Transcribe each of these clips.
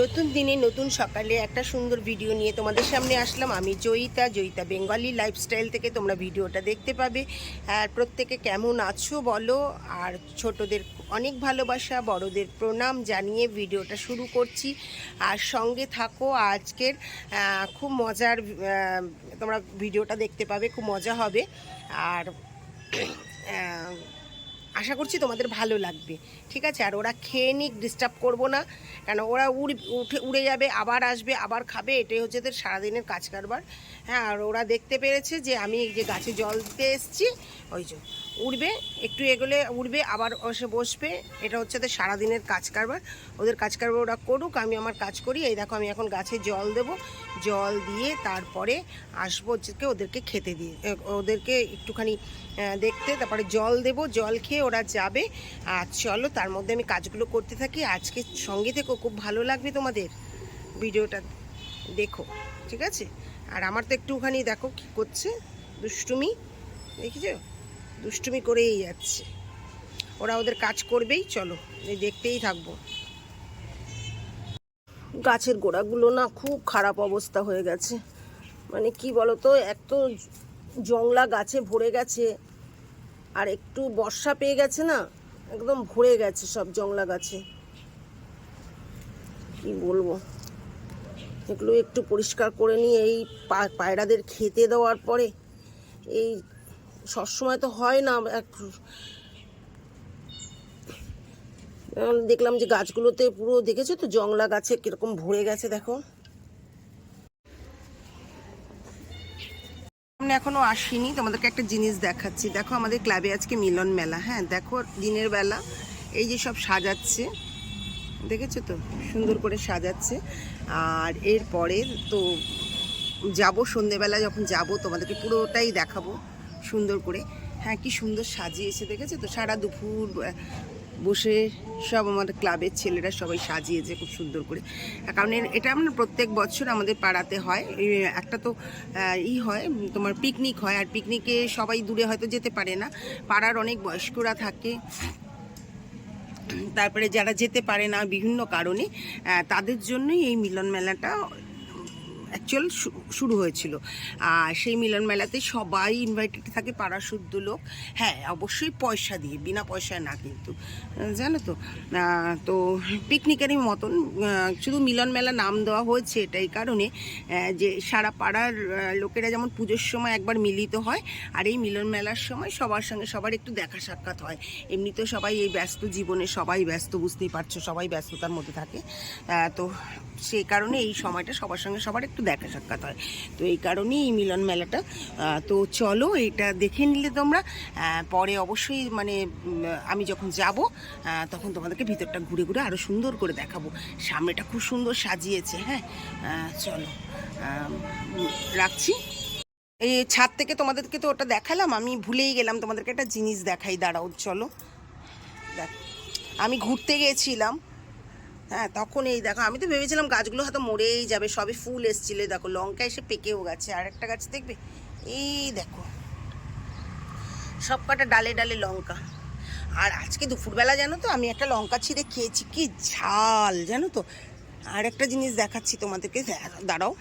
নতুন দিনে নতুন সকালে একটা সুন্দর ভিডিও নিয়ে তোমাদের সামনে আসলাম। আমি জয়িতা জয়িতা বেঙ্গলি লাইফস্টাইল থেকে তোমরা ভিডিওটা দেখতে পাবে। আর প্রত্যেকে কেমন আছো বলো? আর ছোটদের অনেক ভালোবাসা, বড়দের প্রণাম জানিয়ে ভিডিওটা শুরু করছি। আর সঙ্গে থাকো আজকের খুব মজার তোমরা ভিডিওটা দেখতে পাবে, খুব মজা হবে। আর আশা করছি তোমাদের ভালো লাগবে, ঠিক আছে? আর ওরা খেয়ে নিক ডিস্টার্ব করব না। কেন, ওরা উড়, উঠে, উড়ে যাবে, আবার আসবে, আবার খাবে, এটাই হচ্ছে ওদের সারাদিনের কাজ কারবার। হ্যাঁ আর ওরা দেখতে পেরেছে যে আমি এই যে গাছে জল দিতে এসছি, ওই যে। উড়বে, একটু এগোলে উড়বে, আবার এসে বসবে। এটা হচ্ছে ওদের সারাদিনের কাজ কারবার। ওদের কাজ কারবার ওরা করুক, আমি আমার কাজ করি। এই দেখো, আমি এখন গাছে জল দেব। জল দিয়ে তারপরে আসব হচ্ছে ওদেরকে খেতে দিয়ে। ওদেরকে একটুখানি দেখতে, তারপরে জল দেব। জল খেয়ে ওরা যাবে। আর চলো, তার মধ্যে আমি কাজগুলো করতে থাকি। আজকে সঙ্গে থেকো, খুব ভালো লাগবে তোমাদের ভিডিওটা দেখো, ঠিক আছে? আর আমার তো একটুখানি দেখো কী করছে, দুষ্টুমি, দেখেছ? দুষ্টুমি করেই যাচ্ছে। ওরা ওদের কাজ করবেই, চলো। এই দেখতেই থাকব। গাছের গোড়াগুলো না খুব খারাপ অবস্থা হয়ে গেছে। মানে কি বলতো, এক তো জংলা গাছে ভরে গেছে, আর একটু বর্ষা পেয়ে গেছে না, একদম ভরে গেছে সব জংলা গাছে। কি বলব? এগুলো একটু পরিষ্কার করে নিয়ে এই পায়রাদের খেতে দেওয়ার পরে এই সবসময় তো হয় না দেখলাম যে গাছগুলোতে পুরো দেখেছ তো? জংলা গাছে কীরকম ভরে গেছে, দেখো। সামনে এখনও আসিনি, তোমাদেরকে একটা জিনিস দেখাচ্ছি। দেখো আমাদের ক্লাবে আজকে মিলন মেলা হ্যাঁ দেখো দিনের বেলা। এই যে সব সাজাচ্ছে, দেখেছ তো? সুন্দর করে সাজাচ্ছে। আর এরপরে তো যাব সন্ধেবেলা, যখন যাব তোমাদেরকে পুরোটাই দেখাবো। সুন্দর করে। হ্যাঁ কি সুন্দর সাজিয়েছে, দেখেছে তো? সারা দুপুর বসে সব আমাদের ক্লাবের ছেলেরা সবাই সাজিয়েছে খুব সুন্দর করে। কারণ এটা আমরা প্রত্যেক বছর আমাদের পাড়াতে হয়। একটা তো ই হয় তোমার পিকনিক হয়। আর পিকনিকে সবাই দূরে হয়তো যেতে পারে না। পাড়ার অনেক বয়স্করা থাকে। তারপরে যারা যেতে পারে না বিভিন্ন কারণে তাদের জন্যই এই মিলন মেলাটা অ্যাকচুয়াল শুরু হয়েছিল। আর সেই মিলন মেলাতে সবাই ইনভাইটেড থাকে, পাড়া শুদ্ধ লোক। হ্যাঁ অবশ্যই পয়সা দিয়ে, বিনা পয়সায় না কিন্তু। জানো তো? তো পিকনিকেরই মতন শুধু মিলন মেলা নাম দেওয়া হয়েছে এটাই কারণে যে সারা পাড়ার লোকেরা যেমন পুজোর সময় একবার মিলিত হয়, আর এই মিলন মেলার সময় সবার সঙ্গে সবার একটু দেখা সাক্ষাৎ হয়। এমনিতেও সবাই এই ব্যস্ত জীবনে সবাই ব্যস্ত, বুঝতেই পারছ, সবাই ব্যস্ততার মধ্যে থাকে। তো সেই কারণে এই সময়টা সবার সঙ্গে সবার একটু দেখা সাক্ষাৎ হয়। তো এই কারণেই এই মিলন মেলাটা তো চলো এটা দেখে নিলে তোমরা। পরে অবশ্যই মানে আমি যখন যাব তখন তোমাদেরকে ভিতরটা ঘুরে ঘুরে আরও সুন্দর করে দেখাবো। সামনেটা খুব সুন্দর সাজিয়েছে হ্যাঁ? চলো রাখছি। এই ছাদ থেকে তোমাদেরকে তো ওটা দেখালাম, আমি ভুলেই গেলাম, তোমাদেরকে একটা জিনিস দেখাই, দাঁড়াও, চলো। দেখ, আমি ঘুরতে গিয়েছিলাম হ্যাঁ তখন এই দেখো, আমি তো ভেবেছিলাম গাছগুলো হয়তো মরেই যাবে সবে ফুল এসছিল। দেখো লঙ্কা এসে পেকেও গেছে। আর একটা গাছ দেখবে? এই দেখো সব কটা ডালে ডালে লঙ্কা। আর আজকে দুপুরবেলা জানো তো, আমি একটা লঙ্কা ছিঁড়ে খেয়েছি, কি ঝাল, জানো তো। আর একটা জিনিস দেখাচ্ছি তোমাদেরকে দাঁড়াও।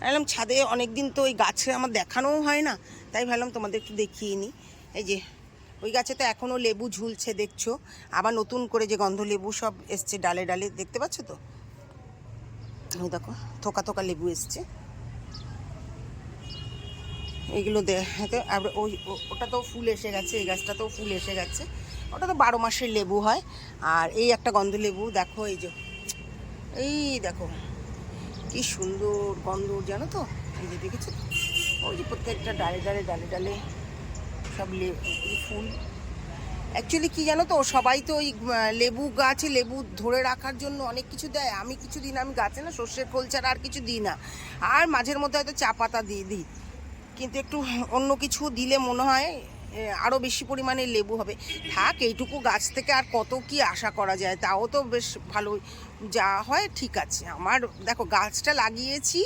ভাবলাম ছাদে অনেক দিন তো ওই গাছে আমার দেখানোও হয় না, তাই ভাবলাম তোমাদের একটু দেখিয়ে নিই এই যে ওই গাছে তো এখনও লেবু ঝুলছে, দেখছ? আবার নতুন করে যে গন্ধ লেবু সব এসছে ডালে ডালে, দেখতে পাচ্ছ তো? ওই দেখো, থোকা থোকা লেবু এসছে। এইগুলো আর ওই ওটা তো ফুল এসে গেছে, এই গাছটাতেও ফুল এসে গেছে। ওটা তো বারো মাসের লেবু হয়। আর এই একটা গন্ধ লেবু, দেখো এই যে, এই দেখো, কি সুন্দর গন্ধ জানো তো? এই যে দেখেছ? ওই যে প্রত্যেকটা ডালে ডালে ডালে ডালে সব ফুল। অ্যাকচুয়ালি কি জানো তো, সবাই তো ওই লেবু গাছে, লেবু ধরে রাখার জন্য অনেক কিছু দেয়। আমি কিছু দিন আমি গাছে না সর্ষের খোল ছাড়া আর কিছু দিই না। আর মাঝের মধ্যে হয়তো চা পাতা দিয়ে দিই। কিন্তু একটু অন্য কিছু দিলে মনে হয় আরও বেশি পরিমাণে লেবু হবে। থাক, এইটুকু গাছ থেকে আর কত কি আশা করা যায়? তাও তো বেশ ভালো যা হয়, ঠিক আছে। আমার, দেখো, গাছটা লাগিয়েছি।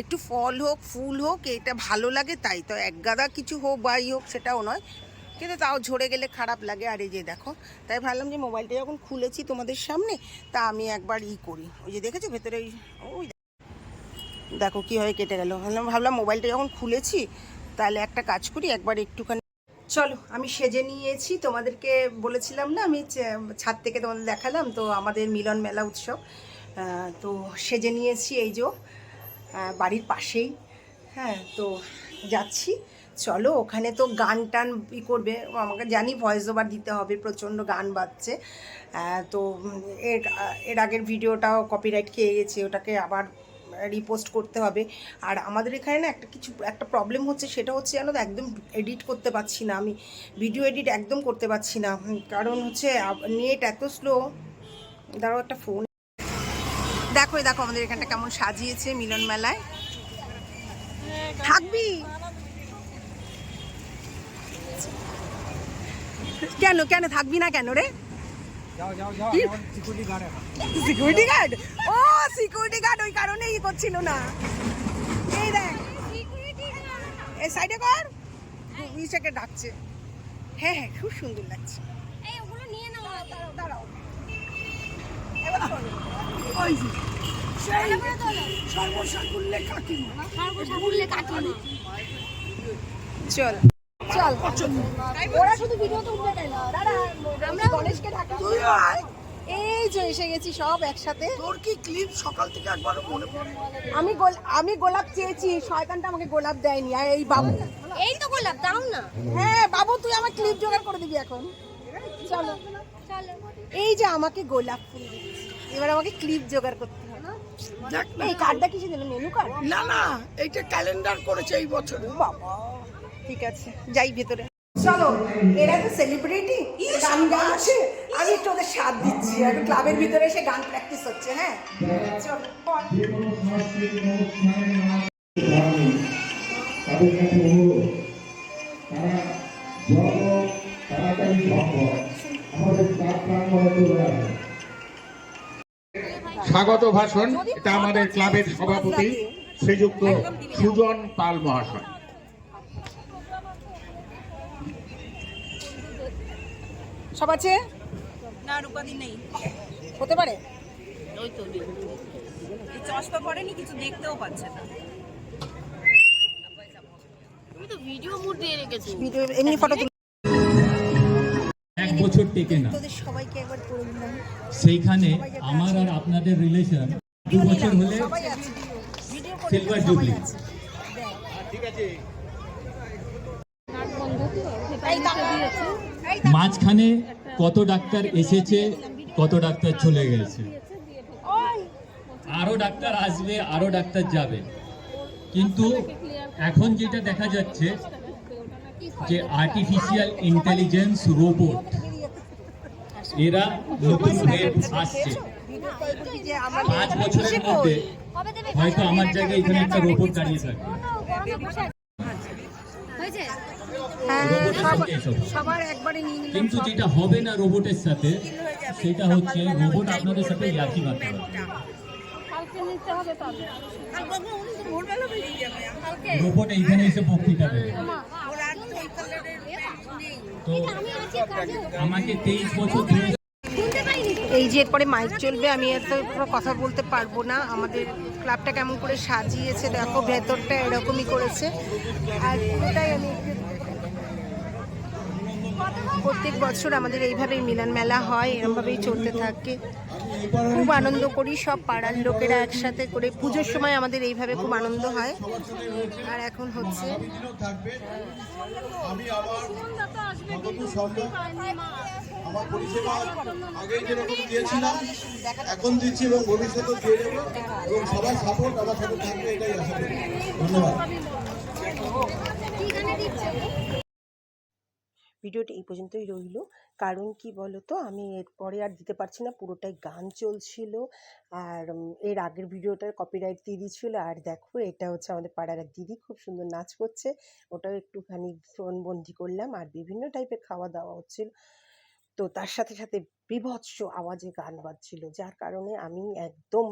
একটু ফল হোক, ফুল হোক, এটা ভালো লাগে তাই তো। এক গাদা কিছু হোক বাই হোক, সেটাও নয়। কিন্তু তাও ঝরে গেলে খারাপ লাগে। আর এই যে দেখো, তাই ভাবলাম যে মোবাইলটা যখন খুলেছি তোমাদের সামনে, তা আমি একবার ই করি। ওই যে দেখেছ ভেতরে ওই ওই দেখো কীভাবে কেটে গেল। ভাবলাম ভাবলাম মোবাইলটা যখন খুলেছি, তাহলে একটা কাজ করি, একবার একটুখানি চলো, আমি সেজে নিয়েছি। তোমাদেরকে বলেছিলাম না, আমি ছাদ থেকে তোমাদের দেখালাম, তো আমাদের মিলন মেলা উৎসব। তো সেজে নিয়েছি এই যে বাড়ির পাশেই। হ্যাঁ তো যাচ্ছি। চলো, ওখানে তো গান টান ই করবে। আমাকে জানি ভয়েস ওভার দিতে হবে, প্রচণ্ড গান বাজছে। তো এর এর আগের ভিডিওটাও কপিরাইট খেয়ে গেছে, ওটাকে আবার রিপোস্ট করতে হবে। আর আমাদের এখানে না একটা কিছু, একটা প্রবলেম হচ্ছে, সেটা হচ্ছে জানো তো, একদম এডিট করতে পারছি না আমি। ভিডিও এডিট একদম করতে পারছি না। কারণ হচ্ছে নেট এত স্লো দাঁড়াও, একটা ফোন দেখো দেখো আমাদের এখানটা কেমন সাজিয়েছে মিলন মেলায়। থাকবি? কেন কেন থাকবি না কেন রে? যাও যাও যাও কি? আমার সিকিউরিটি গার্ড এখন। সিকিউরিটি গার্ড ও সিকিউরিটি গার্ড ওই কারণেই ই করছিল না। এই দেখ। এই সাইডে কর। ইসেকে ডাকছে। হ্যাঁ হ্যাঁ খুব সুন্দর লাগছে। এই ওগুলো নিয়ে নাও দাঁড়াও এবার শোনো। ওই যে, ভালো সর্বসাকুল্যে কাকিমা সর্বসাকুল্যে কাকিমা চল। চল। ওরা শুধু ভিডিও তো উঠবে কেন আমরা গণেশকে ডাকা। এই যে এসে গেছি সব একসাথে। তোর কি ক্লিপ সকাল থেকে একবারও মনে পড়ে আমি গোল- আমি গোলাপ চেয়েছি শয়তানটা আমাকে গোলাপ দেয়নি। আর এই বাবু এই তো গোলাপ দাও না। হ্যাঁ বাবু তুই আমার ক্লিপ জোগাড় করে দিবি এখন। চলো। চলো। এই যে আমাকে গোলাপ ফুল দিচ্ছে। এবার আমাকে ক্লিপ জোগাড় করতে হবে। এই কার্ডটা কিসে দিল? মেনু কার্ড না না এইটা ক্যালেন্ডার করেছে এই বছর। বাবা। ঠিক আছে যাই ভেতরে। চলো এরা তো সেলিব্রিটি গান গান আছে আমি একটু ওদের সাথ দিচ্ছি। আর ক্লাবের ভিতরে এসে গান প্র্যাকটিস হচ্ছে হ্যাঁ? চলো বল। তাদের কাছে অনুরোধ তারা যত তাড়াতাড়ি সম্ভব আমাদের চার প্রাঙ্গণে চলে আসে স্বাগত ভাষণ। এটা আমাদের ক্লাবের সভাপতি শ্রীযুক্ত সুজন পাল মহাশয়। সব আছে? না রূপাদি নেই। হতে পারে? ওই তো এই চশমা পড়েনি কিছু দেখতেও পাচ্ছে না। তুমি তো ভিডিও মুড দিয়ে রেখেছো। ভিডিও এমনি ফটো এক বছর টেকে না। সেইখানে আমার আর আপনাদের রিলেশন দু বছর হলে সিলভার জুবলি মাঝখানে কত ডাক্তার এসেছে কত ডাক্তার চলে গেছে। আরও ডাক্তার আসবে আরও ডাক্তার যাবে। কিন্তু এখন যেটা দেখা যাচ্ছে যে আর্টিফিশিয়াল ইন্টেলিজেন্স রোবট এরা নতুন হয়ে আসছে। পাঁচ বছরের মধ্যে হয়তো আমার জায়গায় এখানে একটা রোবট দাঁড়িয়ে থাকবে। হ্যাঁ কিন্তু যেটা হবে না রোবটের সাথে সেটা হচ্ছে রোবট আপনাদের সাথে ইয়ার্কি মারতে পারবে রোবট এইখানে এসে বক্তৃতা দেবে। তো আমাকে তেইশ বছর ধরে। এই যে এরপরে মাইক চলবে আমি এত কথা বলতে পারব না আমাদের ক্লাবটা কেমন করে সাজিয়েছে দেখো ভেতরটা এরকমই করেছে আর পুরোটাই আমি একটু প্রত্যেক বছর আমাদের এইভাবেই মিলন মেলা হয় এরমভাবেই চলতে থাকে। খুব আনন্দ করি সব পাড়ার লোকেরা একসাথে করে পুজোর সময় আমাদের এইভাবে খুব আনন্দ হয়। আর এখন হচ্ছে আমার যতদূর সম্ভব আমার পরিষেবা আগেই যেরকম দিয়েছিলাম এখন দিচ্ছি এবং ভবিষ্যতেও দিয়ে দেবো। এবং সবার সাপোর্ট আমার সাথে থাকবে এটাই আশা করি। ধন্যবাদ। কি গানে দিচ্ছে? ভিডিওটা এই পর্যন্তই রইল। কারণ কি বলতো, আমি এরপরে আর দিতে পারছি না, পুরোটাই গান চলছিল। আর এর আগের ভিডিওটার কপিরাইট দিয়ে দিয়েছিল আর দেখো, এটা হচ্ছে আমাদের পাড়ার এক দিদি, খুব সুন্দর নাচ করছে। ওটাও একটুখানি ফোন বন্দি করলাম। আর বিভিন্ন টাইপের খাওয়া দাওয়া হচ্ছিল। তো তার সাথে সাথে বিভৎস আওয়াজে গান বাজছিল। যার কারণে আমি একদম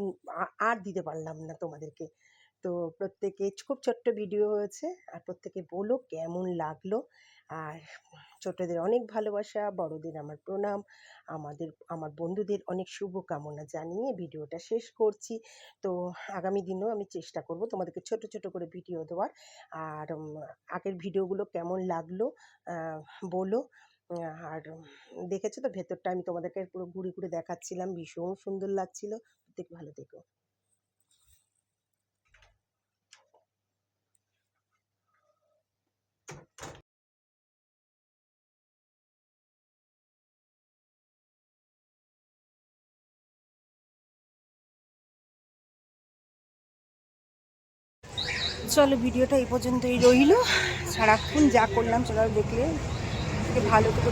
আর দিতে পারলাম না তোমাদেরকে। তো প্রত্যেকে খুব ছোট্ট ভিডিও হয়েছে। আর প্রত্যেকে বলো কেমন লাগল? আর ছোটদের অনেক ভালোবাসা, বড়দের আমার প্রণাম, আমাদের, আমার বন্ধুদের অনেক শুভকামনা জানিয়ে ভিডিওটা শেষ করছি। তো আগামী দিনেও আমি চেষ্টা করব তোমাদেরকে ছোট ছোট করে ভিডিও দেওয়ার। আর আগের ভিডিওগুলো কেমন লাগল বলো। আর, দেখেছ তো ভেতরটা? আমি তোমাদেরকে পুরো ঘুরে ঘুরে দেখাচ্ছিলাম, ভীষণ সুন্দর লাগছিল। প্রত্যেকে ভালো থেকো। চলো ভিডিওটা এই পর্যন্তই রইল। সারাক্ষণ যা করলাম সেটা দেখলে। ভালো থেকে